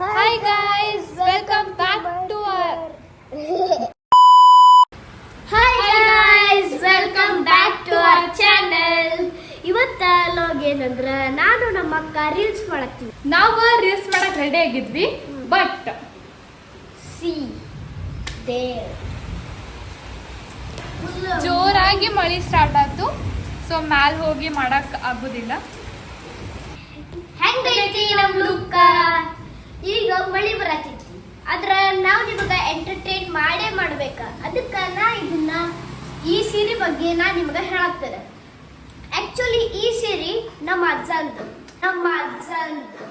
Hi guys, welcome back to our hi guys welcome back to our channel ಇವತ್ತ log ಏನಂದ್ರ ನಾನು ನಮ್ಮ ಅಕ್ಕ ರೀಲ್ಸ್ ಮಾಡತ್ತೀವಿ ನಾವು ರೀಲ್ಸ್ ಮಾಡಕ್ ರೆಡಿ ಆಗಿದ್ವಿ ಬಟ್ ಸಿ ದೇ ಜೋರಾಗಿ ಮಳೆ ಸ್ಟಾರ್ಟ್ ಆಯ್ತು ಸೊ ಮ್ಯಾಲ್ ಹೋಗಿ ಮಾಡಕ್ ಆಗುದಿಲ್ಲ. ಲುಕ್ಕ ಈಗ ಮಳಿ ಬರತೈತಿ. ಆದ್ರ ನಾವು ನಿಮಗ ಎಂಟರ್ಟೈನ್ ಮಾಡೇ ಮಾಡ್ಬೇಕ. ಅದಕ್ಕ ನಾ ಇದನ್ನ ಈ ಸೀರೆ ಬಗ್ಗೆ ನಾ ನಿಮಗ ಹೇಳಾಕ್ತೇನೆ ಆಕ್ಚುಲಿ ಈ ಸೀರೆ ನಮ್ಮ ಅಜ್ಜಂದು. ನಮ್ಮ ಅಜ್ಜಂದು.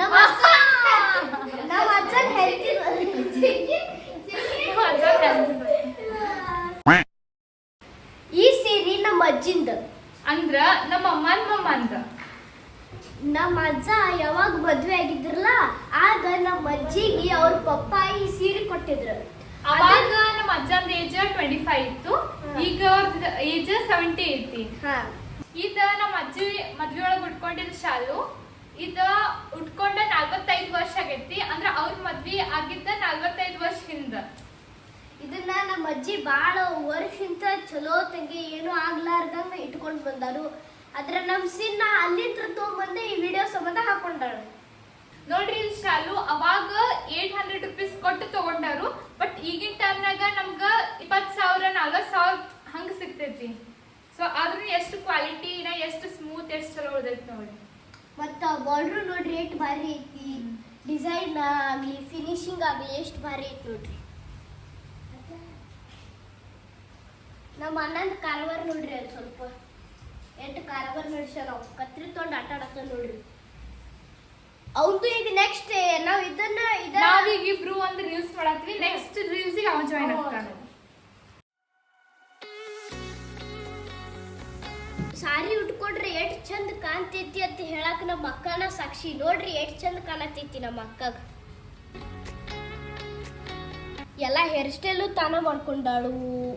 ನಮ್ಮ ಅಜ್ಜ ನಮ್ಮ ಅಜ್ಜನ್ ಈ ಸೀರೆ ನಮ್ಮ ಅಜ್ಜಿಂದ. ಅಂದ್ರ ನಮ್ಮ ಅಮ್ಮನ್ ನಮ್ಮ ಅಜ್ಜ ಯಾವಾಗ ಮದ್ವೆ ಆಗಿದ್ರಲ್ಲ ಆಗ ನಮ್ಮ ಅಜ್ಜಿಗೆ ಅವ್ರ ಪಪ್ಪ ಈ ಸೀರೆ ಕೊಟ್ಟಿದ್ರು. ಅವಾಗ ನಮ್ಮ ಅಜ್ಜನ ಏಜ್ ಟ್ವೆಂಟಿ ಫೈವ್ ಇತ್ತು ಈಗ ಅವ್ರದ್ದು ಏಜ್ ಸೆವೆಂಟಿ ಐತಿ. ಹಾ. ಇದ ನಮ್ಮ ಅಜ್ಜಿ ಮದ್ವೆ ಒಳಗೆ ಉಟ್ಕೊಂಡಿದ್ ಶಾಲು ಇದ ಉಟ್ಕೊಂಡ ನಲ್ವತ್ತೈದು ವರ್ಷ ಆಗೈತಿ. ಅಂದ್ರ ಅವ್ರ ಮದ್ವಿ ಆಗಿದ್ದ ನಲ್ವತ್ತೈದು ವರ್ಷ ಹಿಂದ. ಇದನ್ನ ನಮ್ಮ ಅಜ್ಜಿ ಬಾಳ ವರ್ಷಿಂದ ಚಲೋ ತಂಗಿ ಏನು ಆಗ್ಲಾರ್ದಂಗ ಇಟ್ಕೊಂಡ್ ಬಂದಾರು. ಅದ್ರ ನಮ್ ಸಿನ್ನ ಅಲ್ಲಿಂದ ತಗೊಂಡ್ಬಂದು ಈ ವಿಡಿಯೋ ಸಂಬಂಧ ಹಾಕೊಂಡಾಳು. ನೋಡ್ರಿ ಶಾಲು ಅವಾಗ ಏಟ್ ಹಂಡ್ರೆಡ್ ರುಪೀಸ್ ಕೊಟ್ಟು ತಗೊಂಡಾರು ಬಟ್ ಈಗಿನ ಟೈಮ್ನಾಗ ನಮ್ಗ ಇಪ್ಪತ್ ಸಾವಿರ ನಲ್ವತ್ ಸಾವಿರ ಹಂಗ ಸಿಗ್ತೈತಿ. ಸೊ ಆದ್ರೂ ಎಷ್ಟು ಕ್ವಾಲಿಟಿ ಇನ್ನ ಎಷ್ಟು ಸ್ಮೂತ್ ಎಷ್ಟು ಚಲೋ ಉಳ್ದೈತಿ ನೋಡಿ. ಮತ್ತ ಬಾರ್ಡ್ರು ನೋಡ್ರಿ ಎಷ್ಟು ಭಾರಿ ಐತಿ. ಡಿಸೈನ್ ಆಗ್ಲಿ ಫಿನಿಶಿಂಗ್ ಆಗ್ಲಿ ಎಷ್ಟು ಭಾರಿ ಐತಿ ನೋಡ್ರಿ. ನಮ್ಮ ಅಣ್ಣಂದ್ ಕಾರವಾರ ನೋಡ್ರಿ ಅದು ಸ್ವಲ್ಪ. ಎಷ್ಟು ಕಾರವಾರ ನಡೆಸ್ಯಾರ ನಾವು ಕತ್ರಿ ತೊಗೊಂಡು ಆಟ ಆಡತ್ತ ನೋಡ್ರಿ. ಅವ್ದು ಈಗ ನೆಕ್ಸ್ಟ್ ನಾವು ಇದನ್ನ ಇದನ್ನ ನಾವೀಗ ಇಬ್ರು ಒಂದು ರೀಲ್ಸ್ ಮಾಡತ್ವಿ ನೆಕ್ಸ್ಟ್ ರೀಲ್ಸ್ ಅವ ಜಾಯ್ನ್ ಆಗ್ತಾನೆ. ಸಾರಿ ಉಟ್ಕೊಂಡ್ರೆ ಎಷ್ಟು ಚಂದ ಕಾಣ್ತೈತಿ ಅಂತ ಹೇಳಕ್ ನಮ್ಮ ಅಕ್ಕನ ಸಾಕ್ಷಿ. ನೋಡ್ರಿ ಎಷ್ಟು ಚಂದ ಕಾಣತೈತಿ ನಮ್ಮ ಅಕ್ಕ ಎಲ್ಲ ಹೇರ್ ಸ್ಟೈಲು ತಾನ ಮಾಡ್ಕೊಂಡಾಳು.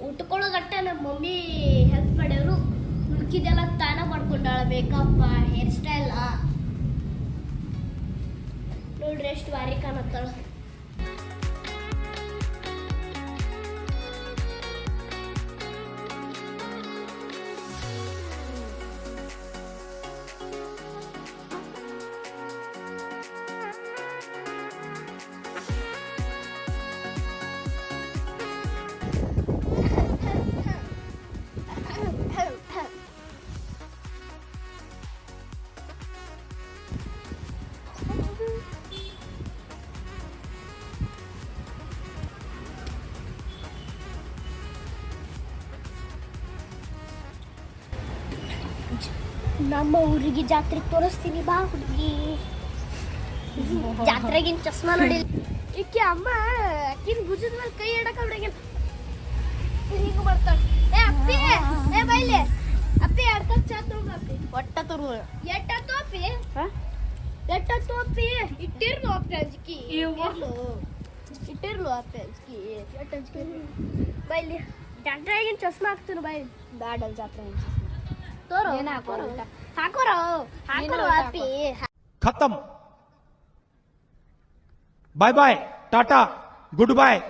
ಉಟ್ಕೊಳ್ಳೋದಟ್ಟ ನಮ್ಮ ಮಮ್ಮಿ ಹುಡುಕಿದೆಲ್ಲ ತಾನ ಮಾಡ್ಕೊಂಡಾಳ ಮೇಕಪ್ ಹೇರ್ ಸ್ಟೈಲ್ ನೋಡ್ರಿ ಎಷ್ಟು ಭಾರಿ ಕಾಣತ್ತಾಳ. ನಮ್ಮ ಊರಿಗೆ ಜಾತ್ರೆ ತೋರಿಸ್ತೀನಿ ಬಾ ಹುಡುಗಿ. ಜಾತ್ರೆಗಿನ ಚಸ್ಮಾ ನೋಡಿ ಈಕೆ ಅಮ್ಮ ಆಕಿನ ಭುಜದ ಮೇಲೆ ಕೈ ಇಡಕ ಹುಡುಗಿ ಹಿಂಗ ಬರ್ತಾಳೆ ಏ ಅಪ್ಪಿ ಏ ಬೈಲೆ. ಅಪ್ಪಿ ಎಡ್ತ ಚಾ ತಗೊಂಡ್ ಅಪ್ಪಿ. ಒಟ್ಟ ತರು ಎಟ್ಟ ತೋಪಿ ಎಟ್ಟ ತೋಪಿ ಇಟ್ಟಿರ್ಲು ಅಪ್ಪಿ ಅಂಜಿಕಿ. ಇಟ್ಟಿರ್ಲು. ಇಟ್ಟಿರ್ಲು ಅಪ್ಪಿ ಅಂಜಿಕಿ. ಎಟ್ಟ ಅಂಜಿಕಿ ಬೈಲಿ. ಜಾತ್ರೆಗಿನ್ ಚಸ್ಮಾ ಹಾಕ್ತೀನಿ ಬೈ ಬ್ಯಾಡಲ್ ಜಾತ್ರೆ ತೋರು તોરો હાકોરો હાકોરો હાકોરો આપી ખતમ bye bye tata good bye